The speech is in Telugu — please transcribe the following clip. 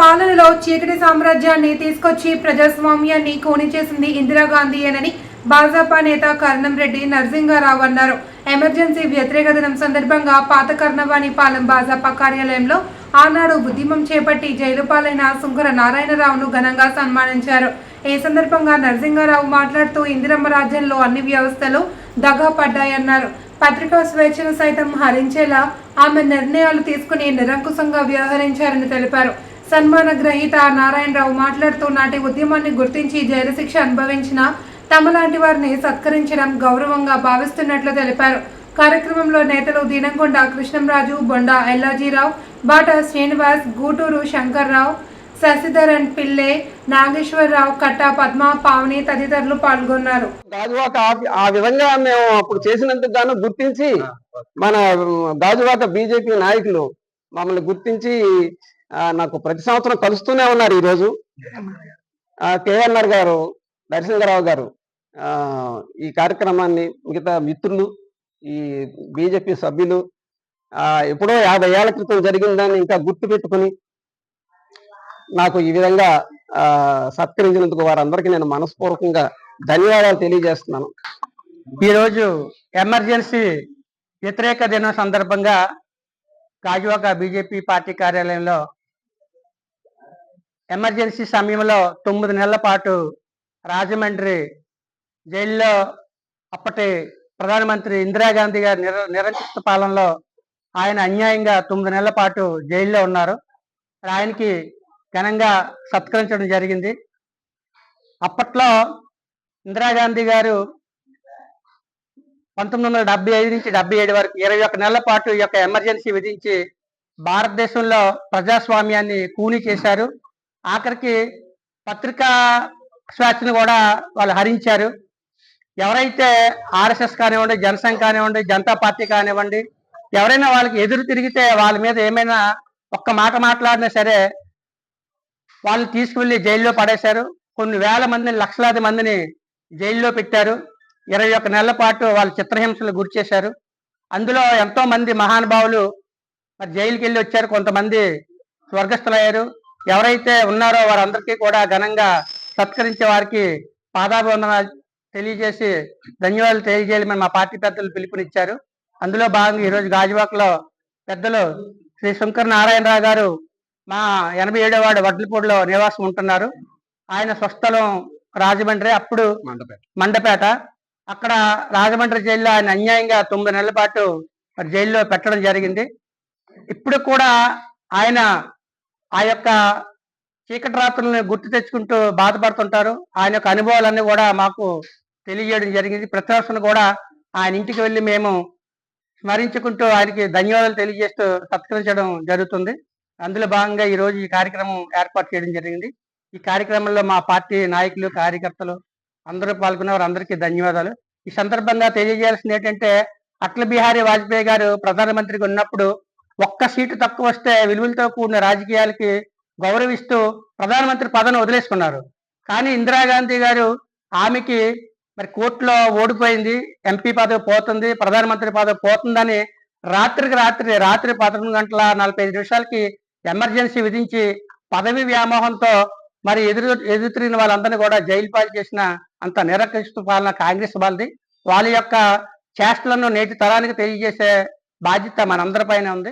పాలనలో చీకటి సామ్రాజ్యాన్ని తీసుకొచ్చి ప్రజాస్వామ్యాన్ని కోణిచేసింది ఇందిరాగాంధీ అని భాజపా నేత కర్ణం రెడ్డి నరసింగారావు అన్నారు. ఎమర్జెన్సీ వ్యతిరేక దినం సందర్భంగా పాత కర్ణవాణి పాలెం భాజపా కార్యాలయంలో ఆనాడు ఉద్యమం చేపట్టి జైలు పాలైన సుంకర నారాయణరావును ఘనంగా సన్మానించారు. ఈ సందర్భంగా నరసింహారావు మాట్లాడుతూ ఇందిరమ్మ రాజ్యంలో అన్ని వ్యవస్థలు దగా పడ్డాయన్నారు. పత్రికా స్వేచ్ఛను సైతం హరించేలా ఆమె నిర్ణయాలు తీసుకుని నిరంకుశంగా వ్యవహరించారని తెలిపారు. సన్మాన గ్రహీత నారాయణరావు మాట్లాడుతూ నాటి ఉద్యమాన్ని గుర్తించి జైలు శిక్ష అనుభవించిన తమలాంటి వారిని సత్కరించడం గౌరవంగా భావిస్తున్నట్లు తెలిపారు. కార్యక్రమంలో నేతలు దీనంకొండ కృష్ణంరాజు బొండా ఎల్లాజీరావు బాటా శ్రీనివాస్ గూటూరు శంకర్రావు శశిధరన్ పిల్లే నాగేశ్వరరావు కట్టా పద్మ పావని తదితరులు పాల్గొన్నారు. గాజువాక ఆ- విధంగా మేము అప్పుడు చేసినందుకు గాను గుర్తించి మన గాజువాక బీజేపీ నాయకులు మమ్మల్ని గుర్తించి నాకు ప్రతి సంవత్సరం కలుస్తూనే ఉన్నారు ఈరోజు. కేఎన్ఆర్ గారు నరసింహరావు గారు ఈ కార్యక్రమాన్ని మిగతా మిత్రులు ఈ బీజేపీ సభ్యులు ఎప్పుడో యాభై ఏళ్ళ క్రితం జరిగిందని ఇంకా గుర్తు పెట్టుకుని నాకు ఈ విధంగా ఆ, సత్కరించినందుకు వారందరికీ నేను మనస్పూర్వకంగా ధన్యవాదాలు తెలియజేస్తున్నాను. ఈరోజు ఎమర్జెన్సీ వ్యతిరేక దినం సందర్భంగా కాజువాక బీజేపీ పార్టీ కార్యాలయంలో ఎమర్జెన్సీ సమయంలో తొమ్మిది నెలల పాటు రాజమండ్రి జైల్లో అప్పటి ప్రధానమంత్రి ఇందిరాగాంధీ గారి నిర నిరంకుశ పాలనలో ఆయన అన్యాయంగా తొమ్మిది నెలల పాటు జైల్లో ఉన్నారు. ఆయనకి ఘనంగా సత్కరించడం జరిగింది. అప్పట్లో ఇందిరాగాంధీ గారు పంతొమ్మిది వందల డెబ్బై ఐదు నుంచి డెబ్బై ఏడు వరకు ఇరవై ఒక్క నెలల పాటు ఈ యొక్క ఎమర్జెన్సీ విధించి భారతదేశంలో ప్రజాస్వామ్యాన్ని కూని చేశారు. ఆఖరికి పత్రికా స్వేచ్ఛను కూడా వాళ్ళు హరించారు. ఎవరైతే ఆర్ఎస్ఎస్ కానివ్వండి జనసంఘ్ కానివ్వండి జనతా పార్టీ కానివ్వండి ఎవరైనా వాళ్ళకి ఎదురు తిరిగితే వాళ్ళ మీద ఏమైనా ఒక్క మాట మాట్లాడినా సరే వాళ్ళని తీసుకువెళ్ళి జైల్లో పడేశారు. కొన్ని వేల మందిని లక్షలాది మందిని జైల్లో పెట్టారు. ఇరవై ఒక్క నెలల పాటు వాళ్ళు చిత్రహింసలు గురి చేశారు. అందులో ఎంతో మంది మహానుభావులు మరి జైలుకి వెళ్ళి వచ్చారు. కొంతమంది స్వర్గస్థులయ్యారు. ఎవరైతే ఉన్నారో వారందరికీ కూడా ఘనంగా సత్కరించే వారికి పాదాభివందనాలు తెలియజేసి ధన్యవాదాలు తెలియజేయాలని మా పార్టీ పెద్దలు పిలుపునిచ్చారు. అందులో భాగంగా ఈరోజు గాజువాకలో పెద్దలు శ్రీ శంకర్ నారాయణరావు గారు మా ఎనభై ఏడో వాడు వడ్లపూడిలో నివాసం ఉంటున్నారు. ఆయన స్వస్థలం రాజమండ్రి అప్పుడు మండపేట. అక్కడ రాజమండ్రి జైల్లో ఆయన అన్యాయంగా తొమ్మిది నెలల పాటు జైల్లో పెట్టడం జరిగింది. ఇప్పుడు కూడా ఆయన ఆ యొక్క చీకటి రాత్రులను గుర్తు తెచ్చుకుంటూ బాధపడుతుంటారు. ఆయన యొక్క అనుభవాలన్నీ కూడా మాకు తెలియజేయడం జరిగింది. ప్రతి కూడా ఆయన ఇంటికి వెళ్ళి మేము స్మరించుకుంటూ ఆయనకి ధన్యవాదాలు తెలియజేస్తూ సత్కరించడం జరుగుతుంది. అందులో భాగంగా ఈరోజు ఈ కార్యక్రమం ఏర్పాటు చేయడం జరిగింది. ఈ కార్యక్రమంలో మా పార్టీ నాయకులు కార్యకర్తలు అందరూ పాల్గొన్న వారందరికీ ధన్యవాదాలు. ఈ సందర్భంగా తెలియజేయాల్సింది ఏంటంటే అటల్ బిహారీ వాజ్పేయి గారు ప్రధానమంత్రిగా ఉన్నప్పుడు ఒక్క సీటు తక్కువ వస్తే విలువలతో కూడిన రాజకీయాలకి గౌరవిస్తూ ప్రధానమంత్రి పదవిని వదిలేసుకున్నారు. కానీ ఇందిరాగాంధీ గారు ఆమెకి మరి కోర్టులో ఓడిపోయింది ఎంపీ పదవి పోతుంది ప్రధానమంత్రి పదవి పోతుందని రాత్రికి రాత్రి రాత్రి పదకొండు గంటల నలభై ఐదు నిమిషాలకి ఎమర్జెన్సీ విధించి పదవి వ్యామోహంతో మరి ఎదురు ఎదురు తిరిగిన వాళ్ళందరినీ కూడా జైలు పాలు చేసిన అంత నిరక్షిత పాలన కాంగ్రెస్ వాళ్ళది. వాళ్ళ యొక్క చేష్టలను నేటి తరానికి తెలియజేసే బాధ్యత మనందరిపైన ఉంది.